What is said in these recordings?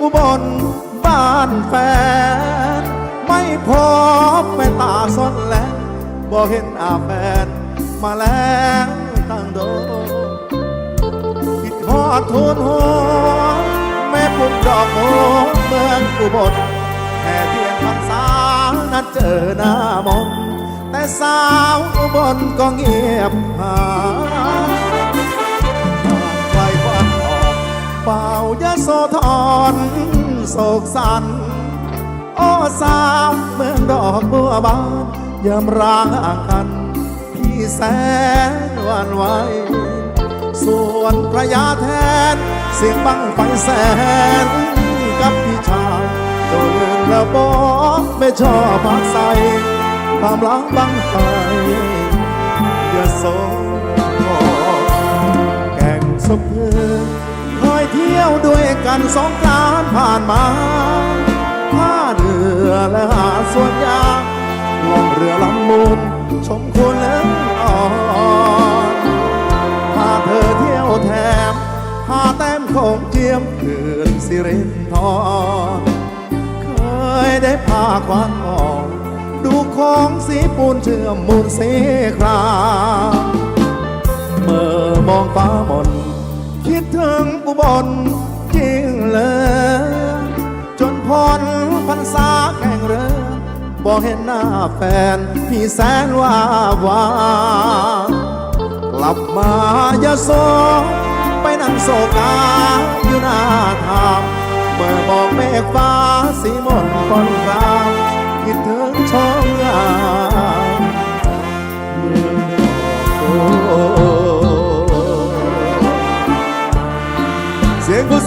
อุบลบ้านแฟน ไม่พบแม่ตาซ่อนแลงบ่เห็นอาแฟน มาแล้วตั้งโดนคิดฮอดทูนหัวแม่ปุ่มดอกโมเมืองอุบลแค่เทียนพรรษานัดเจอหน้ามนแต่สาวอุบลก็เงียบหาย โสธรโศกสันโอ้สาวเมืองดอกบัวบานยามร้างกัน พี่แสนวันไหวส่วนพระยาแทน เสียงบังไฟแสน กับพี่ชายเจ้าลืมแล้วบอกไม่ชอบพักใสความหลังบังไฟอย่าโศกแก่งสมเพื่อ เที่ยวด้วยกันสองกรานผ่านมาท่าเรือและหาดสวนยางล่องเรือลำมูลชมคุณเล่นอ่อนพาเธอเที่ยวแถมพาแต้มของเจียมคืนสิรินทรเคยได้พาควานออกดูของสีปูนเชื่อมมูลสีครามเมื่อมองฟ้ามน ถึงอุบลจริงเลยจนพ้นพรรษาแข่งเรือบอกเห็นหน้าแฟนพี่แสนว่าวากลับมายาโซไปนั่งโศกาอยู่หน้าทางเมื่อมองเมฆฟ้าสีมนปนรามคิดถึงช่องงา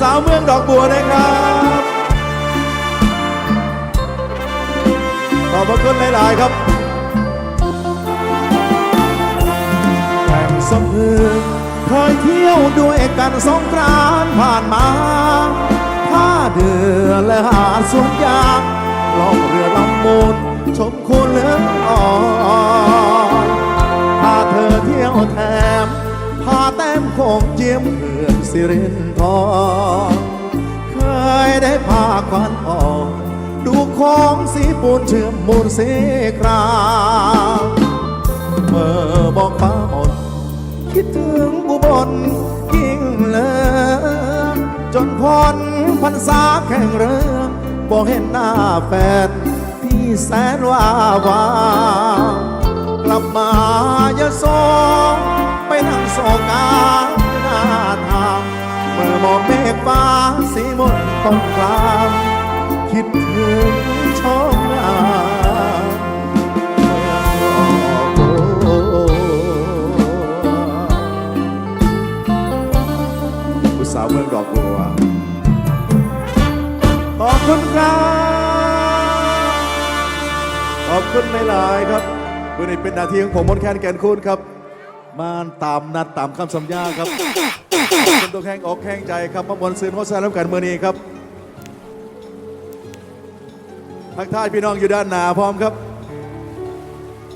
สาวเมืองดอกบัวนะครับ ขอบพระคุณหลาย ๆ ครับแข่งสมพือเคยเที่ยวด้วยกันสงกรานผ่านมาท่าเดือและหาสวนยางล่องเรือลำมูลชมโคนเลืองอ่อนพาเธอเที่ยวแถมพาแต้มโคงเจียมเสิรินทรเคยได้พาควันอ่อนดูของสีปูนเชื่อมมูลสีครามเมื่อบอกฟ้าหมด คิดถึงอุบลยิ่งเลยจนพ้นพรรษาแข่งเรือ บอกเห็นหน้าแฟนพี่แสนว่าวากลับมายะโสไปนั่งโศกา เมื่อมองเมฆฟ้าสีมนต้นกลางคิดถึงช่องงามเมืองดอกบัวผู้สาวเมืองดอกบัวขอบคุณครับ ขอบคุณหลายๆครับวันนี้เป็นนาทีของผมมนแคนแกนคุณครับ มาตามนัดตามคำสัญญาครับเป็นตัวแข่งออกแข่งใจครับมามวลซืนโฮสซารับกันเมื่อนี้ครับทักทายพี่น้องอยู่ด้านหน้าพร้อมครับ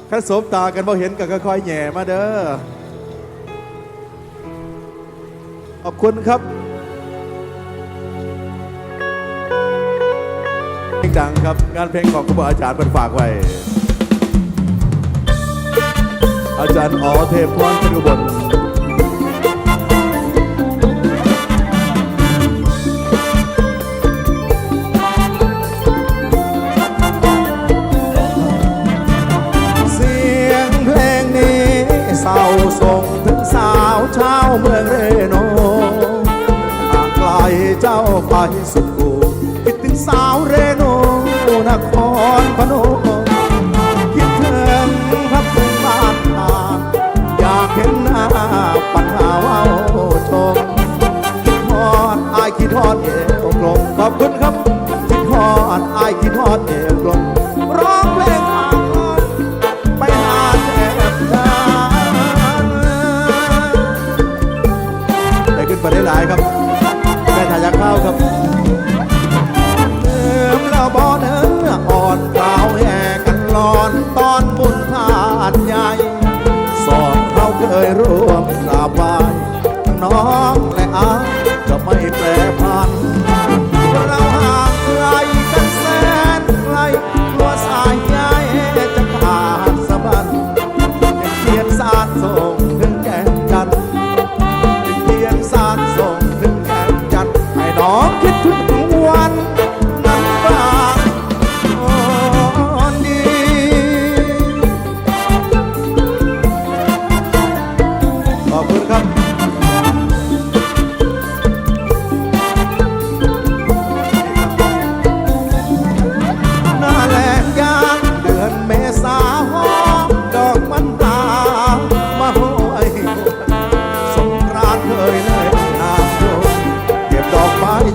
คันสบตากันพอเห็นก็ค่อยๆแหย่มาเด้อขอบคุณครับเพลงดังครับงานเพลงของครูบาอาจารย์เป็นฝากไว้ อาจารย์อ๋อเทพพรเป็นอุบลเสียงเพลงนี้เศร้าส่งถึงสาวชาวเมืองเรโนหากไกลเจ้าไปสุดกูคิดถึงสาวเร หลายครับได้ทายาข้าวครับเดิมแล้วบ่เนื้ออ่อนเปล่าแห่กันหลอนตอนบุญทานใหญ่สอนเขาเคยร่วมสาบไหว้น้องและอาจะไม่แปร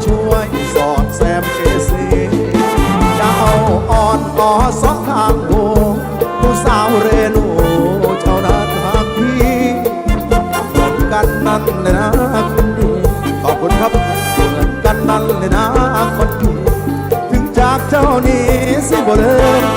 ช่วยสอดแซมเกสีเอาอ่อนอ่อสองทางโหผู้สาวเรนูเจ้านั้นหักพี่เหมือนกันนั่นเลยนะคนดีขอบคุณครับเหมือนกันนั่นเลยนะคนดีถึงจากเจ้านี้สิบ่เลิก